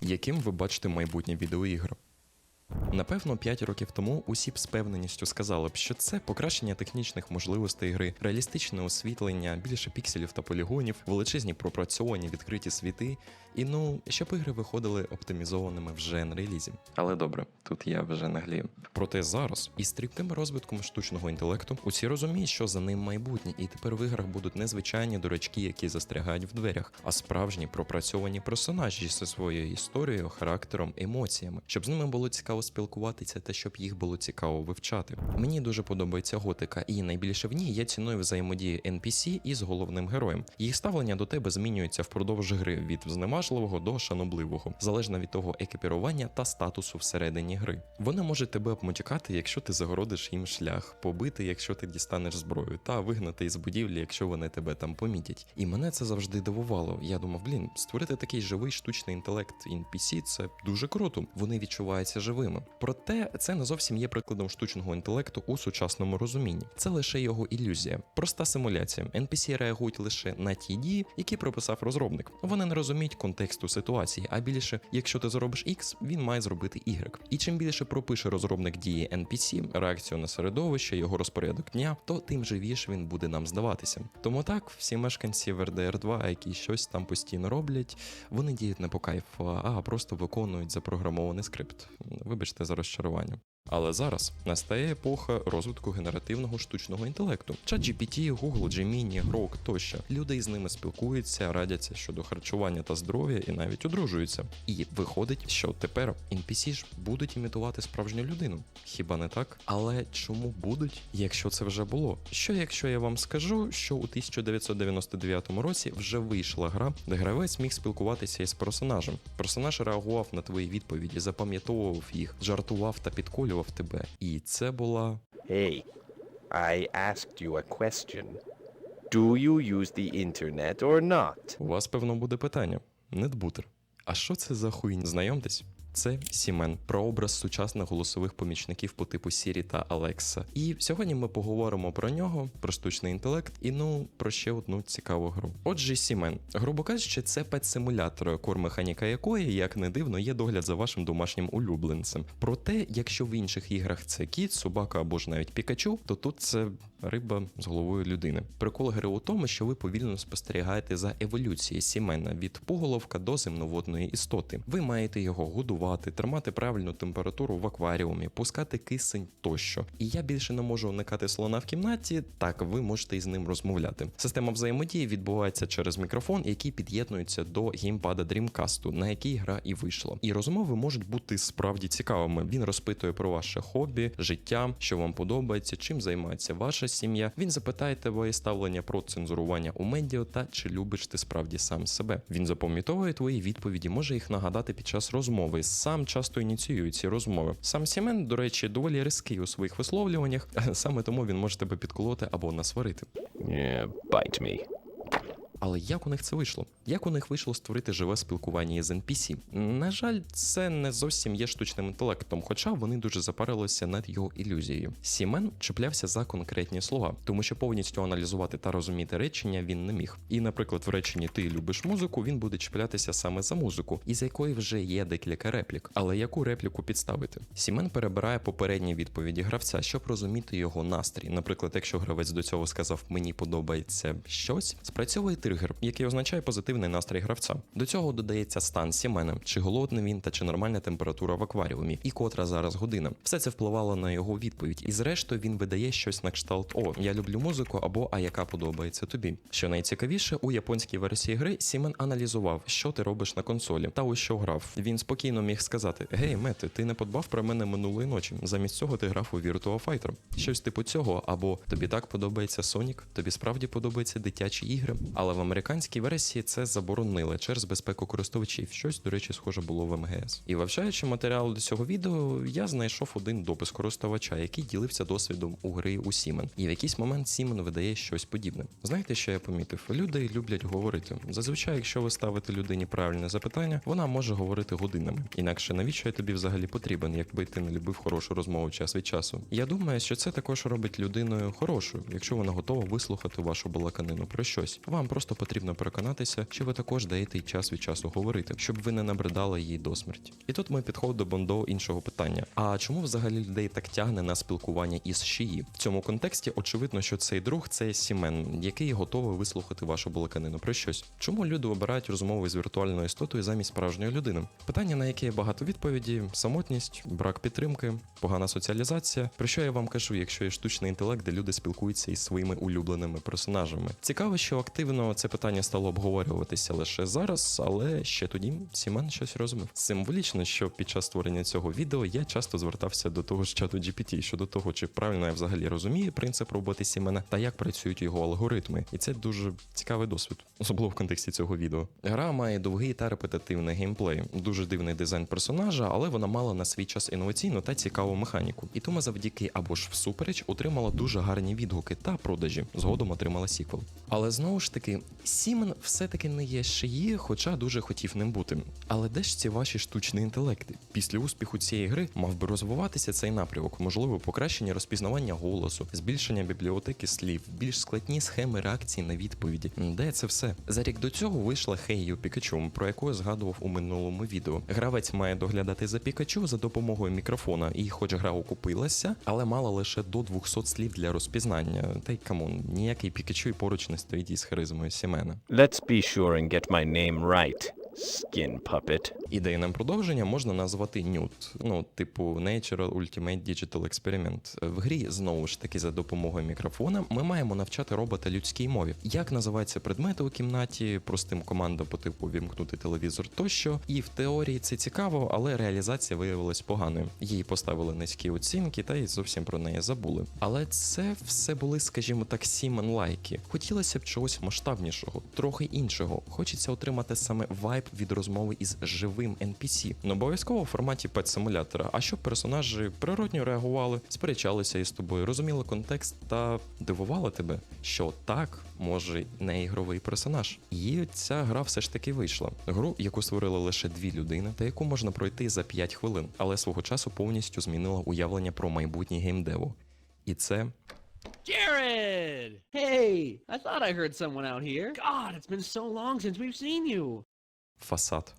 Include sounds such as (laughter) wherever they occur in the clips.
Яким ви бачите майбутнє відеоігр? Напевно, 5 років тому усі б з певненістю сказали б, що це покращення технічних можливостей гри, реалістичне освітлення, більше пікселів та полігонів, величезні пропрацьовані відкриті світи, і ну, щоб ігри виходили оптимізованими вже на релізі. Але добре, тут я вже наглію. Проте зараз, із стрімким розвитком штучного інтелекту, усі розуміють, що за ним майбутнє, і тепер в іграх будуть не звичайні дурачки, які застрягають в дверях, а справжні пропрацьовані персонажі зі своєю історією, характером, емоціями, щоб з ними було цікаво спілкуватися та щоб їх було цікаво вивчати. Мені дуже подобається готика, і найбільше в ній я ціную взаємодії NPC із головним героєм. Їх ставлення до тебе змінюється впродовж гри від зневажливого до шанобливого, залежно від того екіпірування та статусу всередині гри. Вони можуть тебе обмотікати, якщо ти загородиш їм шлях, побити, якщо ти дістанеш зброю, та вигнати із будівлі, якщо вони тебе там помітять. І мене це завжди дивувало. Я думав, блін, створити такий живий штучний інтелект NPC – це дуже круто. Вони відчуваються живими. Проте це не зовсім є прикладом штучного інтелекту у сучасному розумінні. Це лише його ілюзія, проста симуляція. NPC реагують лише на ті дії, які прописав розробник. Вони не розуміють контексту ситуації, а більше, якщо ти зробиш X, він має зробити Y. І чим більше пропише розробник дії NPC, реакцію на середовище, його розпорядок дня, то тим живіше він буде нам здаватися. Тому так, всі мешканці в RDR 2, які щось там постійно роблять, вони діють не по кайфу, а просто виконують запрограмований скрипт. Вибачте за розчарування. Але зараз настає епоха розвитку генеративного штучного інтелекту. ChatGPT, Google, Gemini, Grok тощо. Люди із ними спілкуються, радяться щодо харчування та здоров'я і навіть одружуються. І виходить, що тепер NPC ж будуть імітувати справжню людину. Хіба не так? Але чому будуть, якщо це вже було? Що якщо я вам скажу, що у 1999 році вже вийшла гра, де гравець міг спілкуватися із персонажем. Персонаж реагував на твої відповіді, запам'ятовував їх, жартував та підколював тебе. І це була Hey, I asked you a question. Do you use the internet or not? У вас, певно, буде питання. Недбутер. А що це за хуйня? Знайомтесь? Це Сімен, прообраз сучасних голосових помічників по типу Сірі та Алекса. І сьогодні ми поговоримо про нього, про штучний інтелект і ну про ще одну цікаву гру. Отже, Сімен, грубо кажучи, це пет-симулятор, кор-механіка якої, як не дивно, є догляд за вашим домашнім улюбленцем. Проте, якщо в інших іграх це кіт, собака або ж навіть пікачу, то тут це риба з головою людини. Прикол гри у тому, що ви повільно спостерігаєте за еволюцією сімена від поголовка до земноводної істоти. Ви маєте його годувати, тримати правильну температуру в акваріумі, пускати кисень тощо. І я більше не можу уникати слона в кімнаті. Так, ви можете із ним розмовляти. Система взаємодії відбувається через мікрофон, який під'єднується до геймпада Dreamcast, на який гра і вийшла. І розмови можуть бути справді цікавими. Він розпитує про ваше хобі, життя, що вам подобається, чим займається ваша сім'я. Він запитає твоє ставлення про цензурування у медіа та чи любиш ти справді сам себе. Він запам'ятовує твої відповіді, може їх нагадати під час розмови. Сам часто ініціює ці розмови. Сам Сімен, до речі, доволі різкий у своїх висловлюваннях, (laughs) саме тому він може тебе підколоти або насварити. Yeah, bite me. Але як у них це вийшло? Як у них вийшло створити живе спілкування із NPC? На жаль, це не зовсім є штучним інтелектом, хоча вони дуже запарилися над його ілюзією. Сімен чіплявся за конкретні слова, тому що повністю аналізувати та розуміти речення він не міг. І, наприклад, в реченні ти любиш музику, він буде чіплятися саме за музику, із якої вже є декілька реплік. Але яку репліку підставити? Сімен перебирає попередні відповіді гравця, щоб розуміти його настрій. Наприклад, якщо гравець до цього сказав мені подобається щось, спрацьовує тригер, який означає позитивний настрій гравця. До цього додається стан сімена, чи голодний він та чи нормальна температура в акваріумі, і котра зараз година. Все це впливало на його відповідь, і зрештою він видає щось на кшталт О, я люблю музику або А яка подобається тобі. Що найцікавіше, у японській версії гри Сімен аналізував, що ти робиш на консолі, та у що грав. Він спокійно міг сказати: Гей, Мети, ти не подбав про мене минулої ночі. Замість цього ти грав у Virtua Fighter. Щось типу цього, або тобі так подобається Сонік, тобі справді подобаються дитячі ігри. Але в американській версії це заборонили через безпеку користувачів. Щось, до речі, схоже було в МГС. І вивчаючи матеріал до цього відео, я знайшов один допис користувача, який ділився досвідом у гри у Сімен. І в якийсь момент Сімен видає щось подібне. Знаєте, що я помітив? Люди люблять говорити. Зазвичай, якщо ви ставите людині правильне запитання, вона може говорити годинами. Інакше навіщо я тобі взагалі потрібен, якби ти не любив хорошу розмову час від часу? Я думаю, що це також робить людиною хорошою, якщо вона готова вислухати вашу балаканину про щось. Вам просто просто потрібно переконатися, що ви також даєте їй час від часу говорити, щоб ви не набридали їй до смерті. І тут ми підходимо до іншого питання: а чому взагалі людей так тягне на спілкування із шиї? В цьому контексті очевидно, що цей друг це сімен, який готовий вислухати вашу балаканину про щось. Чому люди обирають розмови з віртуальною істотою замість справжньої людини? Питання, на яке є багато відповіді: самотність, брак підтримки, погана соціалізація. Про що я вам кажу, якщо є штучний інтелект, де люди спілкуються із своїми улюбленими персонажами? Цікаво, що активно це питання стало обговорюватися лише зараз, але ще тоді Сімен щось розумів. Символічно, що під час створення цього відео я часто звертався до того ж чату GPT щодо того, чи правильно я взагалі розумію принцип роботи Сімена та як працюють його алгоритми. І це дуже цікавий досвід, особливо в контексті цього відео. Гра має довгий та репетитивний геймплей, дуже дивний дизайн персонажа, але вона мала на свій час інноваційну та цікаву механіку. І тому завдяки або ж всупереч отримала дуже гарні відгуки та продажі. Згодом отримала сіквел. Але знову ж таки, Сімен все-таки не є шиї, хоча дуже хотів ним бути. Але де ж ці ваші штучні інтелекти? Після успіху цієї гри мав би розвиватися цей напрямок, можливо, покращення розпізнавання голосу, збільшення бібліотеки слів, більш складні схеми реакції на відповіді. Де це все? За рік до цього вийшла Хейю Пікачу, про яку я згадував у минулому відео. Гравець має доглядати за Пікачу за допомогою мікрофона, і хоч гра окупилася, але мала лише до 200 слів для розпізнання. Та й камон, ніякий Пікачу і поруч не стоїть із харизмою Сімена. Let's be sure and get my name right, Skin puppet. Ідейним продовженням можна назвати Newt, ну, типу Natural Ultimate Digital Experiment. В грі знову ж таки за допомогою мікрофона ми маємо навчати робота людській мові. Як називаються предмети у кімнаті, простим командам по типу вімкнути телевізор тощо. І в теорії це цікаво, але реалізація виявилась поганою. Їй поставили низькі оцінки, та й зовсім про неї забули. Але це все були, скажімо так, сімен лайки. Хотілося б чогось масштабнішого, трохи іншого. Хочеться отримати саме вайб від розмови із живим NPC. Не обов'язково в форматі пет-симулятора, а щоб персонажі природньо реагували, сперечалися із тобою, розуміли контекст та дивували тебе, що так може не ігровий персонаж. І ця гра все ж таки вийшла. Гру, яку створили лише дві людини, та яку можна пройти за 5 хвилин, але свого часу повністю змінила уявлення про майбутнє геймдеву. І це Jared! Hey, I thought I heard someone out here. God, it's been so long since we've seen you. Фасад.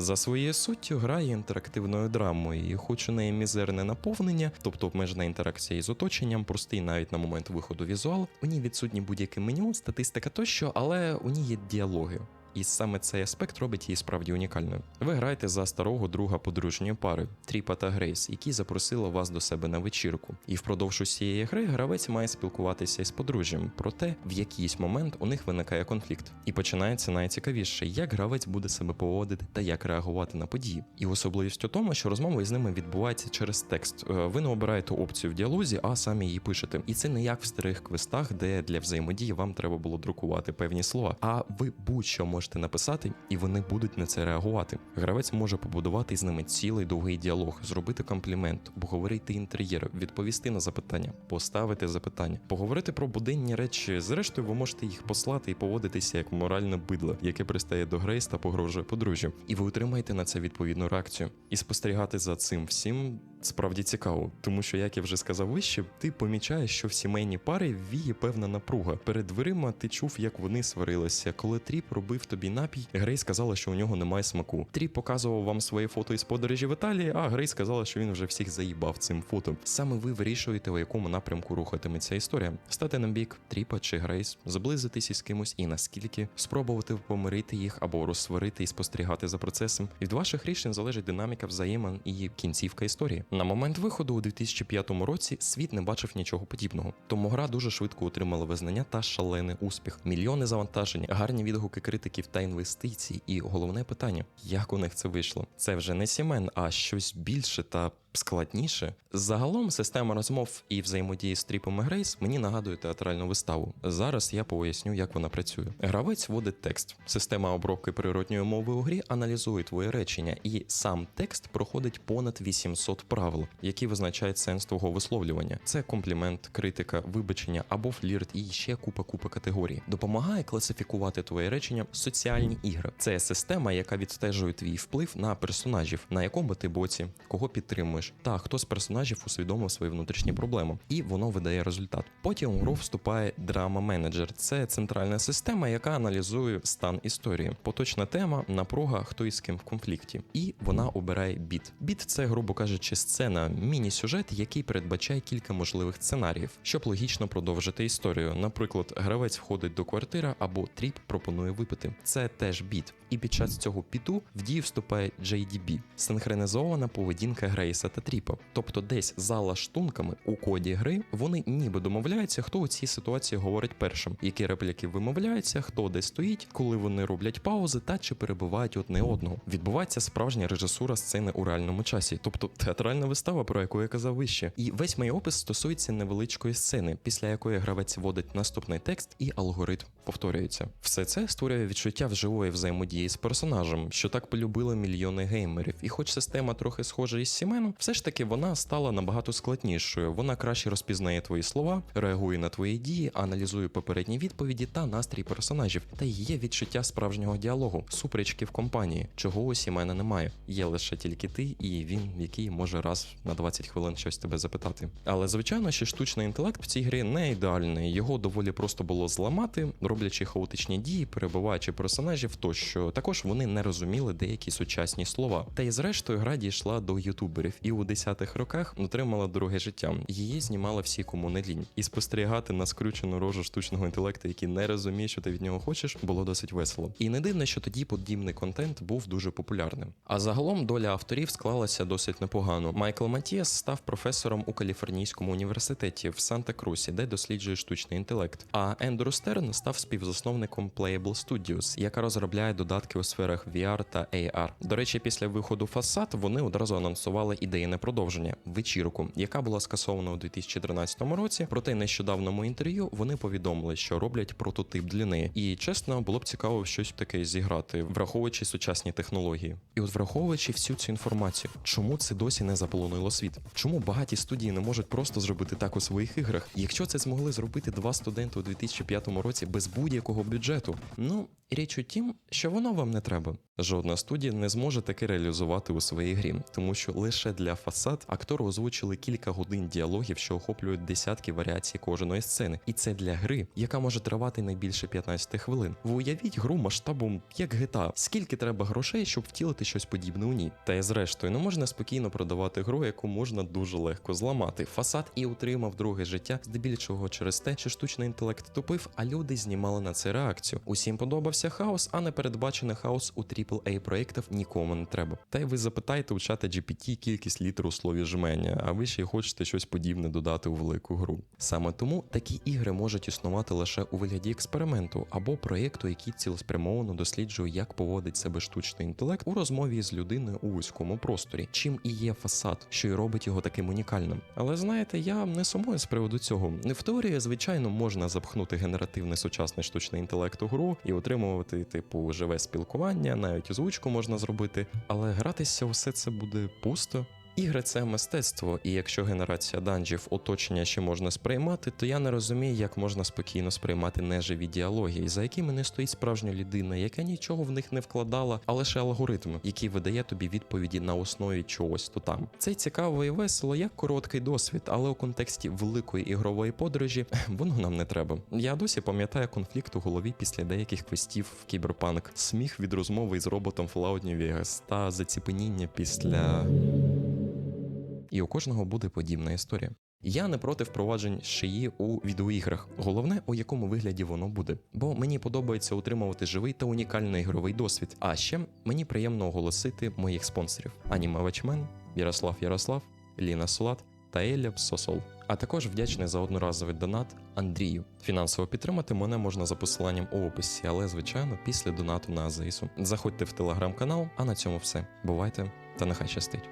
За своєю суттю гра є інтерактивною драмою, і хоч у неї мізерне наповнення, тобто обмежена інтеракція із оточенням, простий навіть на момент виходу візуал, у ній відсутні будь-яке меню, статистика тощо, але у ній є діалоги. І саме цей аспект робить її справді унікальною. Ви граєте за старого друга подружньої пари Тріпа та Грейс, які запросили вас до себе на вечірку. І впродовж усієї гри гравець має спілкуватися із подружжям, проте в якийсь момент у них виникає конфлікт. І починається найцікавіше, як гравець буде себе поводити та як реагувати на події. І особливість у тому, що розмова із ними відбувається через текст. Е, Ви не обираєте опцію в діалозі, а самі її пишете. І це не як в старих квестах, де для взаємодії вам треба було друкувати певні слова. А ви будь-що можете написати, і вони будуть на це реагувати. Гравець може побудувати з ними цілий довгий діалог, зробити комплімент, обговорити інтер'єр, відповісти на запитання, поставити запитання, поговорити про буденні речі. Зрештою, ви можете їх послати і поводитися як моральне бидло, яке пристає до Грейс та погрожує подружжю. І ви отримаєте на це відповідну реакцію. І спостерігати за цим всім справді цікаво, тому що, як я вже сказав вище, ти помічаєш, що в сімейній парі віє певна напруга. Перед дверима ти чув, як вони сварилися. Коли Тріп робив тобі напій, Грейс сказала, що у нього немає смаку. Тріп показував вам своє фото із подорожі в Італії, а Грейс сказала, що він вже всіх заїбав цим фото. Саме ви вирішуєте, у якому напрямку рухатиметься історія. Стати на бік Тріпа чи Грейс, зблизитись із кимось і наскільки спробувати помирити їх або розсварити і спостерігати за процесом. Від ваших рішень залежить динаміка взаємин і кінцівка історії. На момент виходу у 2005 році світ не бачив нічого подібного, тому гра дуже швидко отримала визнання та шалений успіх. Мільйони завантажень, гарні відгуки критиків та інвестицій. І головне питання: як у них це вийшло? Це вже не сімен, а щось більше та складніше. Загалом система розмов і взаємодії з тріпом і Грейс мені нагадує театральну виставу. Зараз я поясню, як вона працює. Гравець вводить текст. Система обробки природньої мови у грі аналізує твоє речення, і сам текст проходить понад 800 правил, які визначають сенс твого висловлювання. Це комплімент, критика, вибачення або флірт, і ще купа купа категорій. Допомагає класифікувати твоє речення соціальні ігри. Це система, яка відстежує твій вплив на персонажів, на якому ти боці, кого підтримуєш, граєш, та хто з персонажів усвідомив свої внутрішні проблеми, і воно видає результат. Потім у гру вступає драма менеджер. Це центральна система, яка аналізує стан історії. Поточна тема, напруга, хто із ким в конфлікті, і вона обирає біт. Біт це, грубо кажучи, сцена, міні-сюжет, який передбачає кілька можливих сценаріїв, щоб логічно продовжити історію. Наприклад, гравець входить до квартири або тріп пропонує випити. Це теж біт. І під час цього біту в дію вступає JDB – синхронізована поведінка Грейса та Тріпа. Тобто, десь за лаштунками у коді гри вони ніби домовляються, хто у цій ситуації говорить першим, які репліки вимовляються, хто де стоїть, коли вони роблять паузи та чи перебувають одне одного. Відбувається справжня режисура сцени у реальному часі, тобто театральна вистава, про яку я казав вище. І весь мій опис стосується невеличкої сцени, після якої гравець вводить наступний текст і алгоритм повторюється. Все це створює відчуття вживої взаємодії з персонажем, що так полюбили мільйони геймерів. І хоч система трохи схожа із Сіменом, все ж таки вона стала набагато складнішою. Вона краще розпізнає твої слова, реагує на твої дії, аналізує попередні відповіді та настрій персонажів. Та є відчуття справжнього діалогу, суперечки в компанії, чого у Сімена немає. Є лише тільки ти і він, який може раз на 20 хвилин щось тебе запитати. Але звичайно, що штучний інтелект в цій грі не ідеальний. Його доволі просто було зламати, роблячи хаотичні дії, перебуваючи персонажів тощо. Також вони не розуміли деякі сучасні слова. Та й зрештою гра дійшла до ютуберів і у 10-х роках отримала друге життя. Її знімали всі кому не лінь. І спостерігати на скрючену рожу штучного інтелекту, який не розуміє, що ти від нього хочеш, було досить весело. І не дивно, що тоді подібний контент був дуже популярним. А загалом доля авторів склалася досить непогано. Майкл Матіас став професором у Каліфорнійському університеті в Санта-Крусі, де досліджує штучний інтелект. А Ендрю Стерн став співзасновником Playable Studios, яка розробляє додатки у сферах VR та AR. До речі, після виходу фасад вони одразу анонсували ідейне продовження вечірку, яка була скасована у 2013 році. Проте нещодавному інтерв'ю вони повідомили, що роблять прототип для неї. І чесно, було б цікаво щось таке зіграти, враховуючи сучасні технології. І от враховуючи всю цю інформацію, чому це досі не заполонило світ? Чому багаті студії не можуть просто зробити так у своїх іграх? Якщо це змогли зробити два студенти у 2005 році без будь-якого бюджету? Ну річ у тім, що воно вам не треба. Жодна студія не зможе таке реалізувати у своїй грі, тому що лише для фасад актори озвучили кілька годин діалогів, що охоплюють десятки варіацій кожної сцени, і це для гри, яка може тривати не більше 15 хвилин. Ви уявіть гру масштабом як GTA. Скільки треба грошей, щоб втілити щось подібне у ній? Та й зрештою не можна спокійно продавати гру, яку можна дуже легко зламати. Фасад і отримав друге життя, здебільшого через те, що штучний інтелект тупив, а люди знімали на це реакцію. Усім подобався хаос, а непередбачений хаос у AAA проєктів нікому не треба. Та й ви запитаєте у чата GPT кількість літер у слові жменя, а ви ще й хочете щось подібне додати у велику гру. Саме тому такі ігри можуть існувати лише у вигляді експерименту або проєкту, який цілеспрямовано досліджує, як поводить себе штучний інтелект у розмові з людиною у вузькому просторі, чим і є фасад, що й робить його таким унікальним. Але знаєте, я не сумую з приводу цього. В теорії, звичайно, можна запхнути генеративний сучасний штучний інтелект у гру і отримувати, типу, живе спілкування, навіть озвучку можна зробити, але гратися усе це буде пусто. Ігри це мистецтво, і якщо генерація данжів оточення ще можна сприймати, то я не розумію, як можна спокійно сприймати неживі діалоги, за якими не стоїть справжня людина, яка нічого в них не вкладала, а лише алгоритм, який видає тобі відповіді на основі чогось то там. Це цікаво і весело, як короткий досвід, але у контексті великої ігрової подорожі (laughs) воно нам не треба. Я досі пам'ятаю конфлікт у голові після деяких квестів в кіберпанк, сміх від розмови із роботом Fallout New Vegas та заціпеніння після і у кожного буде подібна історія. Я не проти впроваджень шиї у відеоіграх. Головне, у якому вигляді воно буде. Бо мені подобається утримувати живий та унікальний ігровий досвід. А ще мені приємно оголосити моїх спонсорів: Аніме Вачмен, Ярослав Ярослав, Ліна Солат та Еля Сосол. А також вдячний за одноразовий донат Андрію. Фінансово підтримати мене можна за посиланням у описі, але звичайно після донату на ЗСУ. Заходьте в телеграм-канал, а на цьому все. Бувайте та нехай щастить.